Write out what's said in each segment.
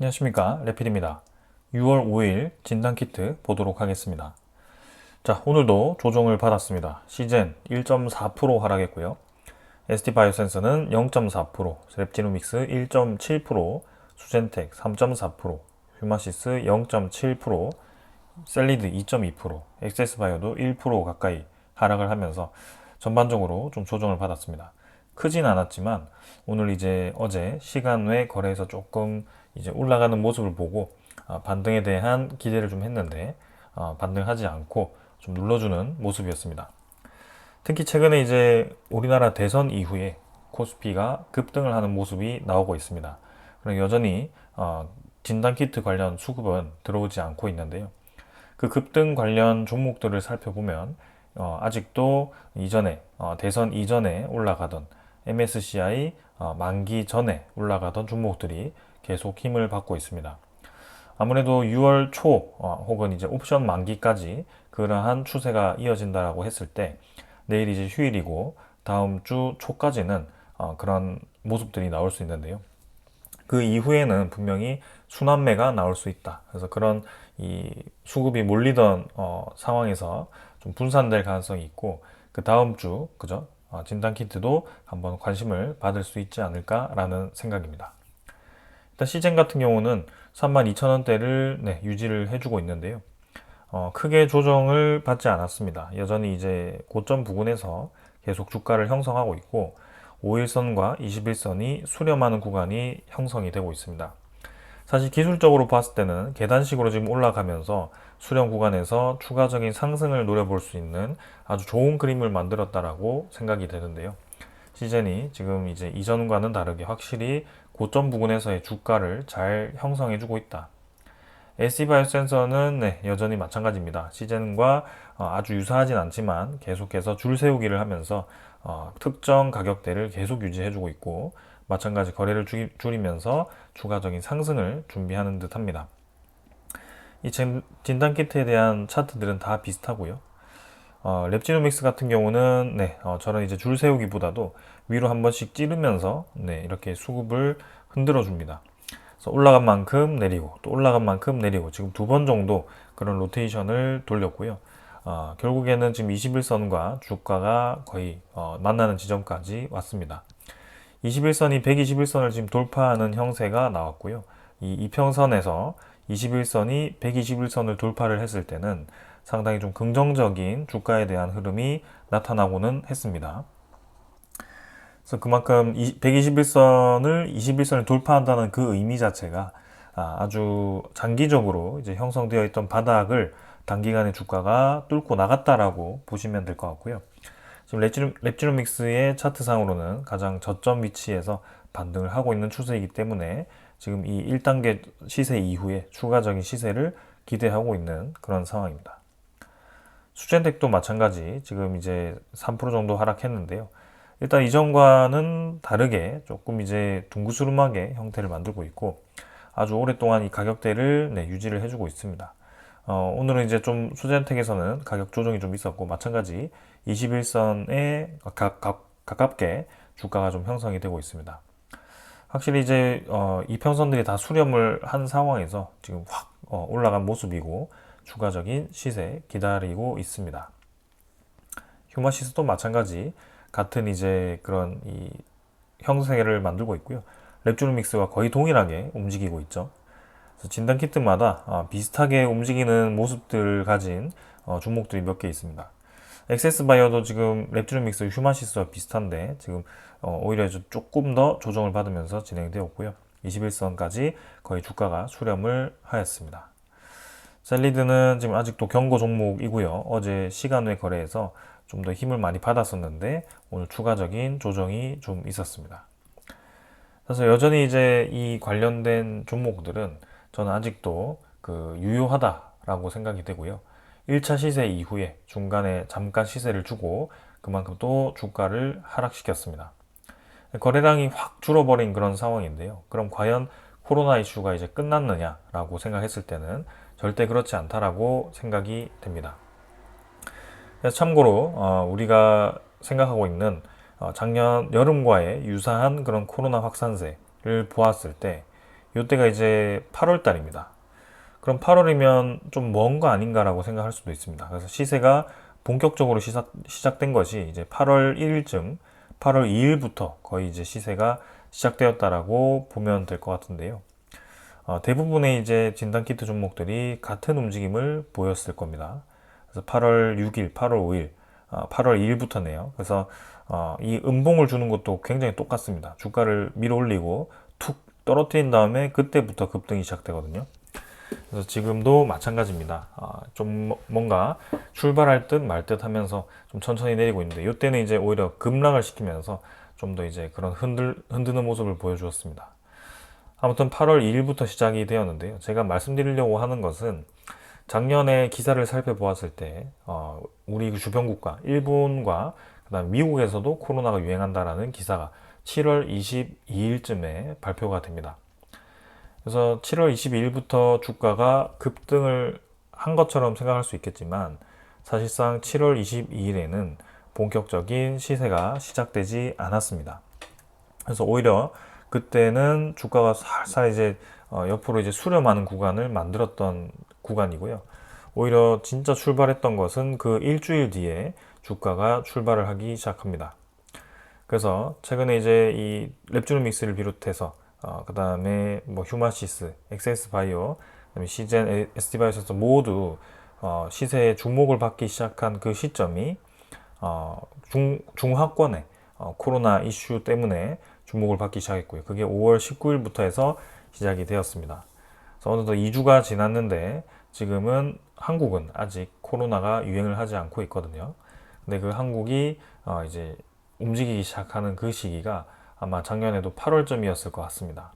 안녕하십니까. 레필입니다. 6월 5일 진단키트 보도록 하겠습니다. 자 오늘도 조정을 받았습니다. 시젠 1.4% 하락했고요. ST바이오센서는 0.4% 랩지노믹스 1.7% 수젠텍 3.4% 휴마시스 0.7% 셀리드 2.2% 엑세스바이오도 1% 가까이 하락을 하면서 전반적으로 좀 조정을 받았습니다. 크진 않았지만 오늘 이제 어제 시간 외 거래에서 조금 이제 올라가는 모습을 보고 아, 반등에 대한 기대를 좀 했는데 아, 반등하지 않고 좀 눌러주는 모습이었습니다. 특히 최근에 이제 우리나라 대선 이후에 코스피가 급등을 하는 모습이 나오고 있습니다. 여전히 어, 진단키트 관련 수급은 들어오지 않고 있는데요. 그 급등 관련 종목들을 살펴보면 어, 아직도 이전에 어, 대선 이전에 올라가던 MSCI 어, 만기 전에 올라가던 종목들이 계속 힘을 받고 있습니다. 아무래도 6월 초 어, 혹은 이제 옵션 만기까지 그러한 추세가 이어진다라고 했을 때 내일 이제 휴일이고 다음 주 초까지는 어, 그런 모습들이 나올 수 있는데요. 그 이후에는 분명히 순환매가 나올 수 있다. 그래서 그런 이 수급이 몰리던 어, 상황에서 좀 분산될 가능성이 있고 그 다음 주 그죠 어, 진단 키트도 한번 관심을 받을 수 있지 않을까라는 생각입니다. 일단 시젠 같은 경우는 32,000원대를 네, 유지를 해주고 있는데요. 어, 크게 조정을 받지 않았습니다. 여전히 이제 고점 부근에서 계속 주가를 형성하고 있고 5일선과 21선이 수렴하는 구간이 형성이 되고 있습니다. 사실 기술적으로 봤을 때는 계단식으로 지금 올라가면서 수렴 구간에서 추가적인 상승을 노려볼 수 있는 아주 좋은 그림을 만들었다라고 생각이 되는데요. 시젠이 지금 이제 이전과는 다르게 확실히 고점 부근에서의 주가를 잘 형성해주고 있다. SC바이오 센서는 네, 여전히 마찬가지입니다. 시젠과 어, 아주 유사하진 않지만 계속해서 줄 세우기를 하면서 어, 특정 가격대를 계속 유지해주고 있고 마찬가지 거래를 줄이면서 추가적인 상승을 준비하는 듯 합니다. 이 진단 키트에 대한 차트들은 다 비슷하고요. 어, 랩지노믹스 같은 경우는 네, 어, 저는 이제 줄 세우기보다도 위로 한 번씩 찌르면서 네, 이렇게 수급을 흔들어 줍니다. 그래서 올라간 만큼 내리고 또 올라간 만큼 내리고 지금 두 번 정도 그런 로테이션을 돌렸고요. 어, 결국에는 지금 21선과 주가가 거의 어, 만나는 지점까지 왔습니다. 21선이 121선을 지금 돌파하는 형세가 나왔고요. 이 이평선에서 21선이 121선을 돌파를 했을 때는 상당히 좀 긍정적인 주가에 대한 흐름이 나타나고는 했습니다. 그래서 그만큼 121선을 21선을 돌파한다는 그 의미 자체가 아, 아주 장기적으로 이제 형성되어 있던 바닥을 단기간에 주가가 뚫고 나갔다라고 보시면 될 것 같고요. 지금 랩지노, 랩지노 믹스의 차트상으로는 가장 저점 위치에서 반등을 하고 있는 추세이기 때문에 지금 이 1단계 시세 이후에 추가적인 시세를 기대하고 있는 그런 상황입니다. 수젠텍도 마찬가지 지금 이제 3% 정도 하락했는데요. 일단 이전과는 다르게 조금 이제 둥그스름하게 형태를 만들고 있고 아주 오랫동안 이 가격대를 네, 유지를 해주고 있습니다. 어, 오늘은 이제 좀 수젠텍에서는 가격 조정이 좀 있었고 마찬가지 21선에 가, 가, 가깝게 주가가 좀 형성이 되고 있습니다. 확실히 이제 어, 이평선들이 다 수렴을 한 상황에서 지금 확 어, 올라간 모습이고 추가적인 시세 기다리고 있습니다. 휴마시스도 마찬가지 같은 이제 그런 이 형세를 만들고 있고요. 랩주르믹스와 거의 동일하게 움직이고 있죠. 진단 키트마다 아, 비슷하게 움직이는 모습들 가진 어, 종목들이 몇 개 있습니다. 엑세스 바이오도 지금 랩트로믹스 휴마시스와 비슷한데 지금 어, 오히려 조금 더 조정을 받으면서 진행되었고요. 21선까지 거의 주가가 수렴을 하였습니다. 셀리드는 지금 아직도 경고 종목이고요. 어제 시간 외 거래에서 좀 더 힘을 많이 받았었는데 오늘 추가적인 조정이 좀 있었습니다. 그래서 여전히 이제 이 관련된 종목들은 저는 아직도 그 유효하다라고 생각이 되고요. 1차 시세 이후에 중간에 잠깐 시세를 주고 그만큼 또 주가를 하락시켰습니다. 거래량이 확 줄어버린 그런 상황인데요. 그럼 과연 코로나 이슈가 이제 끝났느냐라고 생각했을 때는 절대 그렇지 않다라고 생각이 됩니다. 참고로 어, 우리가 생각하고 있는 어, 작년 여름과의 유사한 그런 코로나 확산세를 보았을 때 이때가 이제 8월 달입니다. 그럼 8월이면 좀 먼 거 아닌가라고 생각할 수도 있습니다. 그래서 시세가 본격적으로 시작, 시작된 것이 이제 8월 1일쯤, 8월 2일부터 거의 이제 시세가 시작되었다라고 보면 될 것 같은데요. 어, 대부분의 이제 진단 키트 종목들이 같은 움직임을 보였을 겁니다. 그래서 8월 6일, 8월 5일, 어, 8월 2일부터네요. 그래서 어, 이 음봉을 주는 것도 굉장히 똑같습니다. 주가를 밀어 올리고 툭 떨어뜨린 다음에 그때부터 급등이 시작되거든요. 그래서 지금도 마찬가지입니다. 아, 좀 뭐- 뭔가 출발할 듯 말 듯 하면서 좀 천천히 내리고 있는데 이때는 이제 오히려 급락을 시키면서 좀 더 이제 그런 흔들, 흔드는 모습을 보여주었습니다. 아무튼 8월 2일부터 시작이 되었는데요. 제가 말씀드리려고 하는 것은 작년에 기사를 살펴보았을 때 어, 우리 그 주변 국가 일본과 그다음 미국에서도 코로나가 유행한다라는 기사가 7월 22일쯤에 발표가 됩니다. 그래서 7월 22일부터 주가가 급등을 한 것처럼 생각할 수 있겠지만 사실상 7월 22일에는 본격적인 시세가 시작되지 않았습니다. 그래서 오히려 그때는 주가가 살살 이제 어, 옆으로 이제 수렴하는 구간을 만들었던 구간이고요. 오히려 진짜 출발했던 것은 그 일주일 뒤에 주가가 출발을 하기 시작합니다. 그래서 최근에 이제 이 랩주노믹스를 비롯해서 어, 그 다음에 뭐 휴마시스, 엑세스 바이오, 그다음에 시젠, 에스티바이오에서 모두 어, 시세에 주목을 받기 시작한 그 시점이 어, 중, 중하권의 어, 코로나 이슈 때문에 주목을 받기 시작했고요. 그게 5월 19일부터 해서 시작이 되었습니다. 그래서 어느덧 2주가 지났는데 지금은 한국은 아직 코로나가 유행을 하지 않고 있거든요. 근데 그 한국이 어, 이제 움직이기 시작하는 그 시기가 아마 작년에도 8월쯤이었을 것 같습니다.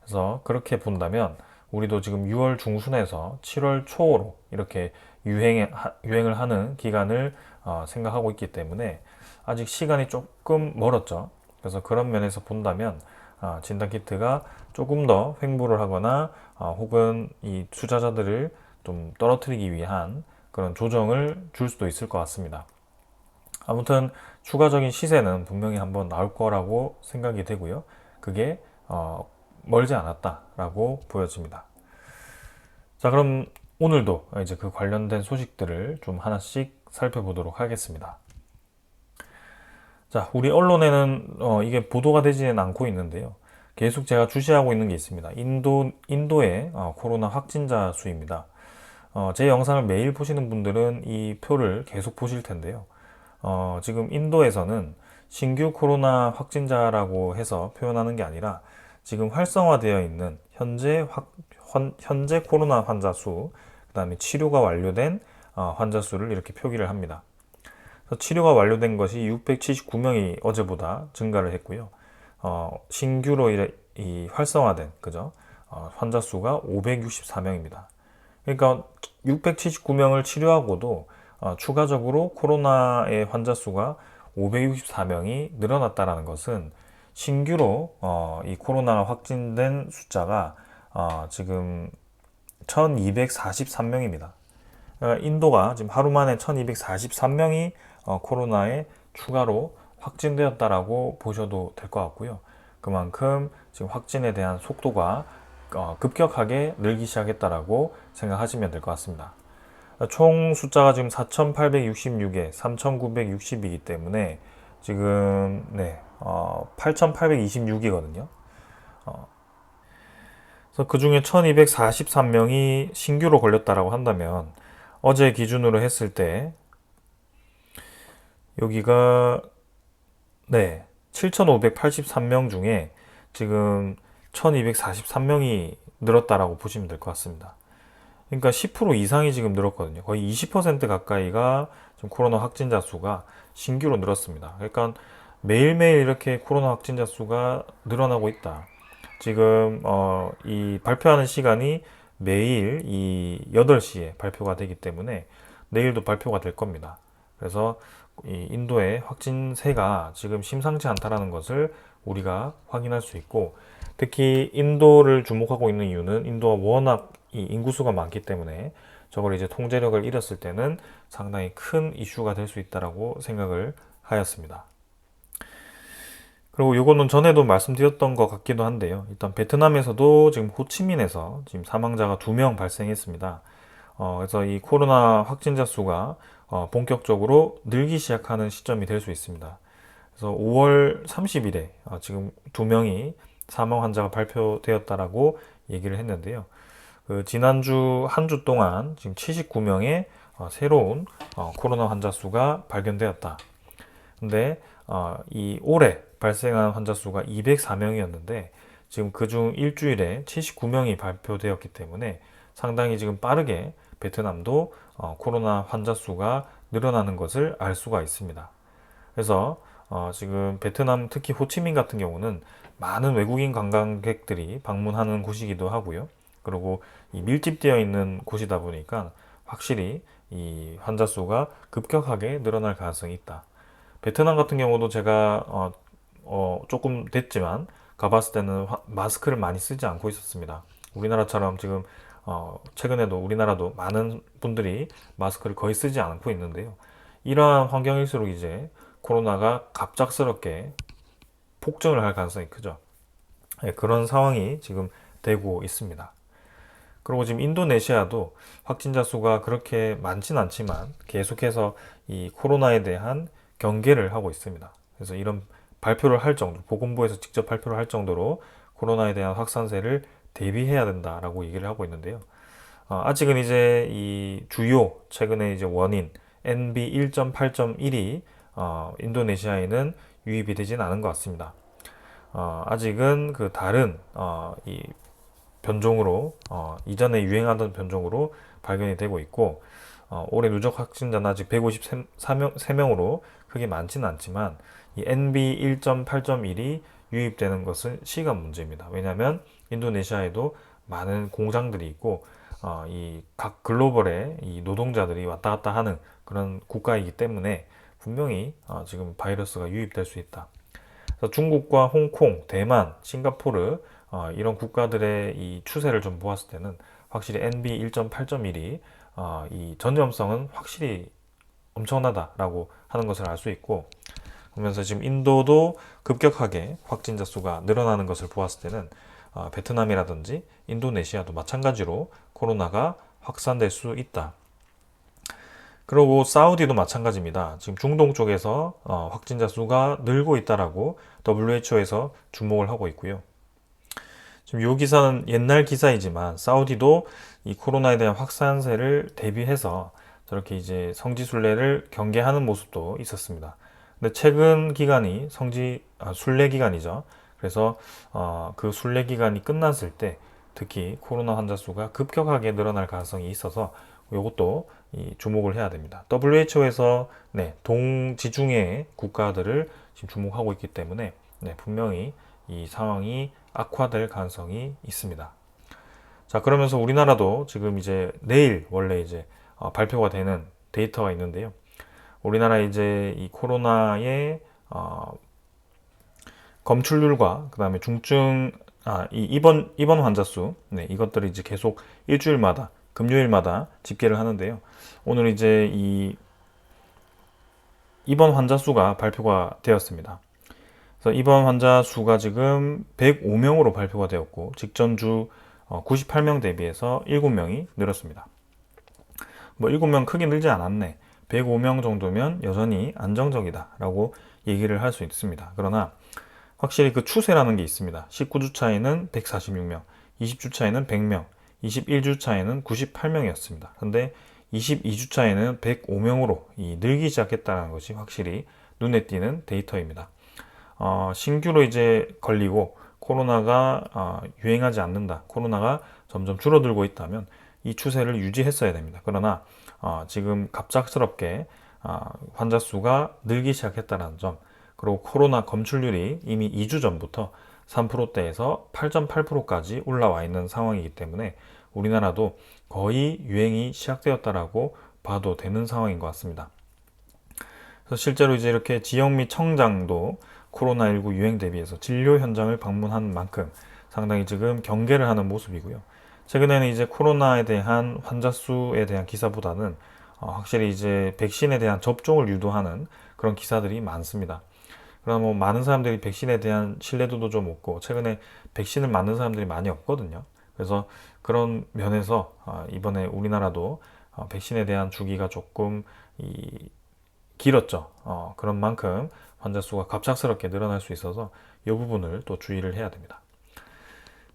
그래서 그렇게 본다면 우리도 지금 6월 중순에서 7월 초로 이렇게 유행, 유행을 하는 기간을 어, 생각하고 있기 때문에 아직 시간이 조금 멀었죠. 그래서 그런 면에서 본다면 어, 진단 키트가 조금 더 횡보를 하거나 어, 혹은 이 투자자들을 좀 떨어뜨리기 위한 그런 조정을 줄 수도 있을 것 같습니다. 아무튼 추가적인 시세는 분명히 한번 나올 거라고 생각이 되고요. 그게 어, 멀지 않았다라고 보여집니다. 자, 그럼 오늘도 이제 그 관련된 소식들을 좀 하나씩 살펴보도록 하겠습니다. 자, 우리 언론에는 어, 이게 보도가 되지는 않고 있는데요. 계속 제가 주시하고 있는 게 있습니다. 인도, 인도의 어, 코로나 확진자 수입니다. 어, 제 영상을 매일 보시는 분들은 이 표를 계속 보실 텐데요. 어, 지금 인도에서는 신규 코로나 확진자라고 해서 표현하는 게 아니라 지금 활성화되어 있는 현재 확, 현, 현재 코로나 환자 수, 그 다음에 치료가 완료된 어, 환자 수를 이렇게 표기를 합니다. 치료가 완료된 것이 679명이 어제보다 증가를 했고요. 어, 신규로 이, 이 활성화된 그죠? 어, 환자 수가 564명입니다. 그러니까 679명을 치료하고도 어, 추가적으로 코로나의 환자 수가 564명이 늘어났다라는 것은 신규로 어, 이 코로나가 확진된 숫자가 어, 지금 1243명입니다. 그러니까 인도가 지금 하루 만에 1243명이 어, 코로나에 추가로 확진되었다라고 보셔도 될 것 같고요. 그만큼 지금 확진에 대한 속도가 어, 급격하게 늘기 시작했다라고 생각하시면 될 것 같습니다. 총 숫자가 지금 4,866에 3,960이기 때문에 지금 네, 어, 8,826이거든요. 어, 그래서 그 중에 1,243명이 신규로 걸렸다라고 한다면 어제 기준으로 했을 때 여기가 네, 7,583명 중에 지금 1,243명이 늘었다라고 보시면 될 것 같습니다. 그러니까 10% 이상이 지금 늘었거든요. 거의 20% 가까이가 지금 코로나 확진자 수가 신규로 늘었습니다. 그러니까 매일매일 이렇게 코로나 확진자 수가 늘어나고 있다. 지금 어, 이 발표하는 시간이 매일 이 8시에 발표가 되기 때문에 내일도 발표가 될 겁니다. 그래서 이 인도의 확진세가 지금 심상치 않다라는 것을 우리가 확인할 수 있고 특히 인도를 주목하고 있는 이유는 인도가 워낙 이 인구수가 많기 때문에 저걸 이제 통제력을 잃었을 때는 상당히 큰 이슈가 될 수 있다라고 생각을 하였습니다. 그리고 요거는 전에도 말씀드렸던 것 같기도 한데요. 일단 베트남에서도 지금 호치민에서 지금 사망자가 두 명 발생했습니다. 어, 그래서 이 코로나 확진자 수가 어, 본격적으로 늘기 시작하는 시점이 될 수 있습니다. 그래서 5월 30일에 어, 지금 두 명이 사망 환자가 발표되었다라고 얘기를 했는데요. 그 지난주 한 주 동안 지금 79명의 어, 새로운 어, 코로나 환자 수가 발견되었다. 근데 어, 이 올해 발생한 환자 수가 204명이었는데 지금 그중 일주일에 79명이 발표되었기 때문에 상당히 지금 빠르게 베트남도 어, 코로나 환자 수가 늘어나는 것을 알 수가 있습니다. 그래서 어, 지금 베트남 특히 호치민 같은 경우는 많은 외국인 관광객들이 방문하는 곳이기도 하고요. 그리고 이 밀집되어 있는 곳이다 보니까 확실히 이 환자 수가 급격하게 늘어날 가능성이 있다. 베트남 같은 경우도 제가 어, 어, 조금 됐지만 가봤을 때는 화- 마스크를 많이 쓰지 않고 있었습니다. 우리나라처럼 지금 어, 최근에도 우리나라도 많은 분들이 마스크를 거의 쓰지 않고 있는데요. 이러한 환경일수록 이제 코로나가 갑작스럽게 폭증을 할 가능성이 크죠. 예, 그런 상황이 지금 되고 있습니다. 그리고 지금 인도네시아도 확진자 수가 그렇게 많진 않지만 계속해서 이 코로나에 대한 경계를 하고 있습니다. 그래서 이런 발표를 할 정도, 보건부에서 직접 발표를 할 정도로 코로나에 대한 확산세를 대비해야 된다라고 얘기를 하고 있는데요. 어, 아직은 이제 이 주요 최근에 이제 원인 NB 1.8.1이 어, 인도네시아에는 유입이 되진 않은 것 같습니다. 어, 아직은 그 다른 어, 이 변종으로 어, 이전에 유행하던 변종으로 발견이 되고 있고 어, 올해 누적 확진자는 아직 153명 3명으로 크게 많지는 않지만 이 NB 1.8.1이 유입되는 것은 시간 문제입니다. 왜냐하면 인도네시아에도 많은 공장들이 있고 어, 이 각 글로벌의 이 노동자들이 왔다 갔다 하는 그런 국가이기 때문에 분명히 어, 지금 바이러스가 유입될 수 있다. 중국과 홍콩, 대만, 싱가포르 어, 이런 국가들의 이 추세를 좀 보았을 때는 확실히 NB 1.8.1이 어, 이 전염성은 확실히 엄청나다라고 하는 것을 알 수 있고 그러면서 지금 인도도 급격하게 확진자 수가 늘어나는 것을 보았을 때는 어, 베트남이라든지 인도네시아도 마찬가지로 코로나가 확산될 수 있다. 그리고 사우디도 마찬가지입니다. 지금 중동 쪽에서 어, 확진자 수가 늘고 있다라고 WHO에서 주목을 하고 있고요. 지금 이 기사는 옛날 기사이지만 사우디도 이 코로나에 대한 확산세를 대비해서 저렇게 이제 성지순례를 경계하는 모습도 있었습니다. 근데 최근 기간이 성지 아, 순례 기간이죠. 그래서 어, 그 순례 기간이 끝났을 때 특히 코로나 환자 수가 급격하게 늘어날 가능성이 있어서 이것도 이 주목을 해야 됩니다. WHO에서 네, 동지중해 국가들을 지금 주목하고 있기 때문에 네, 분명히 이 상황이 악화될 가능성이 있습니다. 자, 그러면서 우리나라도 지금 이제 내일 원래 이제 어, 발표가 되는 데이터가 있는데요. 우리나라 이제 이 코로나의 어, 검출률과 그 다음에 중증 아, 이 입원 입원 환자 수, 네, 이것들을 이제 계속 일주일마다 금요일마다 집계를 하는데요. 오늘 이제 이 입원 환자 수가 발표가 되었습니다. 그래서 입원 환자 수가 지금 105명으로 발표가 되었고 직전주 98명 대비해서 7명이 늘었습니다. 뭐 7명 크게 늘지 않았네. 105명 정도면 여전히 안정적이다라고 얘기를 할 수 있습니다. 그러나 확실히 그 추세라는 게 있습니다. 19주 차에는 146명, 20주 차에는 100명, 21주 차에는 98명이었습니다. 근데 22주 차에는 105명으로 이 늘기 시작했다는 것이 확실히 눈에 띄는 데이터입니다. 어, 신규로 이제 걸리고 코로나가 어, 유행하지 않는다. 코로나가 점점 줄어들고 있다면 이 추세를 유지했어야 됩니다. 그러나 어, 지금 갑작스럽게 어, 환자 수가 늘기 시작했다는 점, 그리고 코로나 검출률이 이미 2주 전부터 3%대에서 8.8%까지 올라와 있는 상황이기 때문에 우리나라도 거의 유행이 시작되었다라고 봐도 되는 상황인 것 같습니다. 그래서 실제로 이제 이렇게 지역 및 청장도 코로나19 유행 대비해서 진료 현장을 방문한 만큼 상당히 지금 경계를 하는 모습이고요. 최근에는 이제 코로나에 대한 환자 수에 대한 기사보다는 어, 확실히 이제 백신에 대한 접종을 유도하는 그런 기사들이 많습니다. 그러나 뭐 많은 사람들이 백신에 대한 신뢰도도 좀 없고 최근에 백신을 맞는 사람들이 많이 없거든요. 그래서 그런 면에서 아, 이번에 우리나라도 어, 백신에 대한 주기가 조금 이 길었죠. 어, 그런 만큼 환자 수가 갑작스럽게 늘어날 수 있어서 이 부분을 또 주의를 해야 됩니다.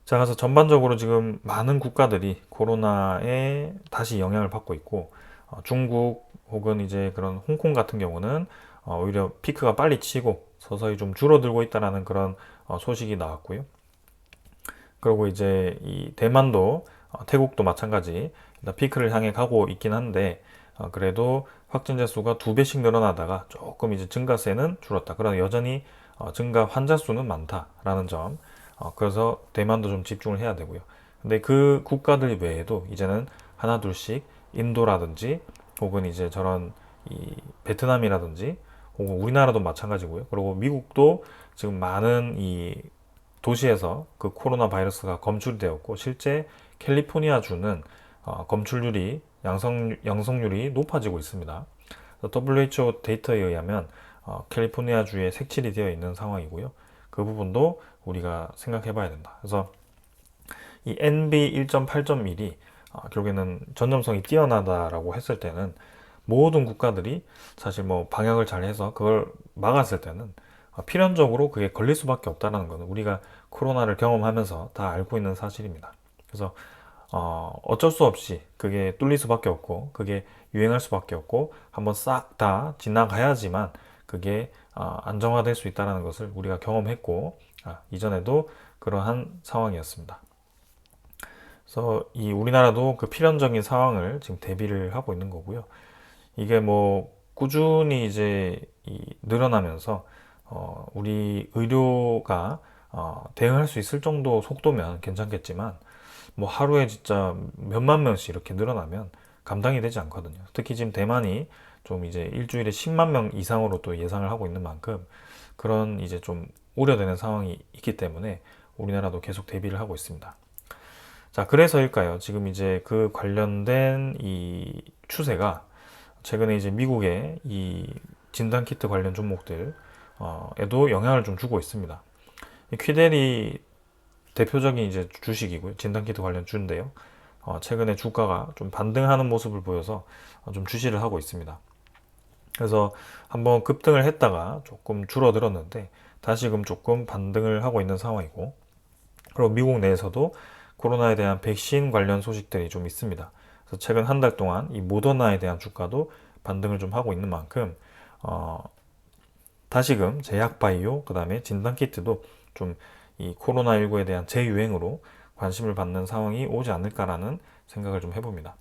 자, 그래서 전반적으로 지금 많은 국가들이 코로나에 다시 영향을 받고 있고 어, 중국 혹은 이제 그런 홍콩 같은 경우는 어, 오히려 피크가 빨리 치고 서서히 좀 줄어들고 있다라는 그런 어, 소식이 나왔고요. 그리고 이제 이 대만도 어, 태국도 마찬가지 피크를 향해 가고 있긴 한데 어, 그래도 확진자 수가 두 배씩 늘어나다가 조금 이제 증가세는 줄었다. 그러나 여전히 어, 증가 환자 수는 많다라는 점. 어, 그래서 대만도 좀 집중을 해야 되고요. 근데 그 국가들 외에도 이제는 하나 둘씩 인도라든지 혹은 이제 저런 이 베트남이라든지 우리나라도 마찬가지고요. 그리고 미국도 지금 많은 이 도시에서 그 코로나 바이러스가 검출이 되었고 실제 캘리포니아 주는 어, 검출률이 양성 양성률이 높아지고 있습니다. WHO 데이터에 의하면 어, 캘리포니아 주에 색칠이 되어 있는 상황이고요. 그 부분도 우리가 생각해 봐야 된다. 그래서 이 NB 1.8.1이 어, 결국에는 전염성이 뛰어나다라고 했을 때는 모든 국가들이 사실 뭐 방역을 잘 해서 그걸 막았을 때는 어, 필연적으로 그게 걸릴 수밖에 없다는 것은 우리가 코로나를 경험하면서 다 알고 있는 사실입니다. 그래서 어, 어쩔 수 없이 그게 뚫릴 수밖에 없고 그게 유행할 수밖에 없고 한번 싹 다 지나가야지만 그게 어, 안정화될 수 있다는 것을 우리가 경험했고 아, 이전에도 그러한 상황이었습니다. 그래서 이 우리나라도 그 필연적인 상황을 지금 대비를 하고 있는 거고요. 이게 뭐 꾸준히 이제 이 늘어나면서 어, 우리 의료가 어, 대응할 수 있을 정도 속도면 괜찮겠지만 뭐 하루에 진짜 몇만 명씩 이렇게 늘어나면 감당이 되지 않거든요. 특히 지금 대만이 좀 이제 일주일에 10만 명 이상으로 또 예상을 하고 있는 만큼 그런 이제 좀 우려되는 상황이 있기 때문에 우리나라도 계속 대비를 하고 있습니다. 자, 그래서일까요? 지금 이제 그 관련된 이 추세가 최근에 이제 미국의 이 진단 키트 관련 종목들, 어, 에도 영향을 좀 주고 있습니다. 이 퀴델이 대표적인 이제 주식이고요. 진단 키트 관련 주인데요. 어, 최근에 주가가 좀 반등하는 모습을 보여서 어, 좀 주시를 하고 있습니다. 그래서 한번 급등을 했다가 조금 줄어들었는데 다시금 조금 반등을 하고 있는 상황이고 그리고 미국 내에서도 코로나에 대한 백신 관련 소식들이 좀 있습니다. 그래서 최근 한 달 동안 이 모더나에 대한 주가도 반등을 좀 하고 있는 만큼 어, 다시금 제약바이오 그다음에 진단키트도 좀 이 코로나19에 대한 재유행으로 관심을 받는 상황이 오지 않을까라는 생각을 좀 해봅니다.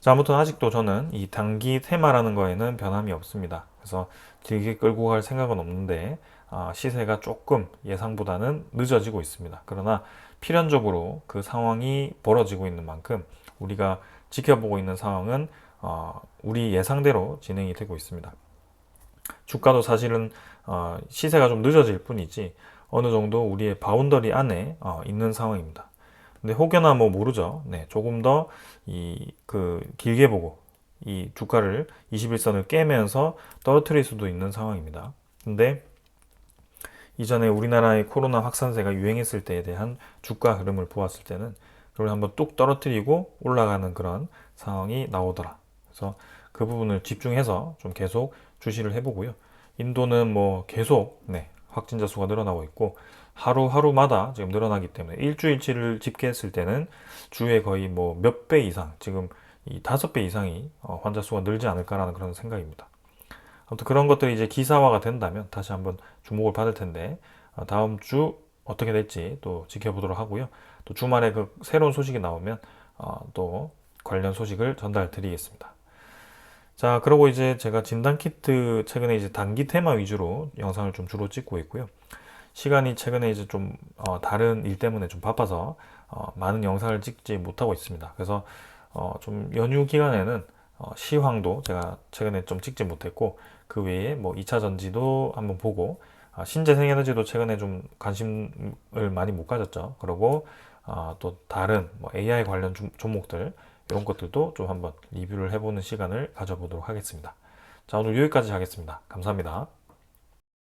자, 아무튼 아직도 저는 이 단기 테마라는 거에는 변함이 없습니다. 그래서 길게 끌고 갈 생각은 없는데 아, 시세가 조금 예상보다는 늦어지고 있습니다. 그러나 필연적으로 그 상황이 벌어지고 있는 만큼 우리가 지켜보고 있는 상황은 어, 우리 예상대로 진행이 되고 있습니다. 주가도 사실은 어, 시세가 좀 늦어질 뿐이지 어느 정도 우리의 바운더리 안에 어, 있는 상황입니다. 근데 혹여나 뭐 모르죠. 네, 조금 더 이 그 길게 보고 이 주가를 21선을 깨면서 떨어뜨릴 수도 있는 상황입니다. 근데 이전에 우리나라의 코로나 확산세가 유행했을 때에 대한 주가 흐름을 보았을 때는 그걸 한번 뚝 떨어뜨리고 올라가는 그런 상황이 나오더라. 그래서 그 부분을 집중해서 좀 계속 주시를 해보고요. 인도는 뭐 계속 네, 확진자 수가 늘어나고 있고 하루하루마다 지금 늘어나기 때문에 일주일치를 집계했을 때는 주에 거의 뭐 몇 배 이상 지금 이 다섯 배 이상이 어, 환자 수가 늘지 않을까라는 그런 생각입니다. 아무튼 그런 것들이 이제 기사화가 된다면 다시 한번 주목을 받을 텐데 어, 다음 주 어떻게 될지 또 지켜보도록 하고요. 또 주말에 그 새로운 소식이 나오면 어, 또 관련 소식을 전달 드리겠습니다. 자, 그리고 이제 제가 진단 키트 최근에 이제 단기 테마 위주로 영상을 좀 주로 찍고 있고요. 시간이 최근에 이제 좀 어, 다른 일 때문에 좀 바빠서 어, 많은 영상을 찍지 못하고 있습니다. 그래서 어, 좀 연휴 기간에는 어, 시황도 제가 최근에 좀 찍지 못했고 그 외에 뭐 2차 전지도 한번 보고 아, 신재생에너지도 최근에 좀 관심을 많이 못 가졌죠. 그리고 아, 또 다른 뭐 AI 관련 주, 종목들 이런 것들도 좀 한번 리뷰를 해보는 시간을 가져보도록 하겠습니다. 자 오늘 여기까지 하겠습니다. 감사합니다.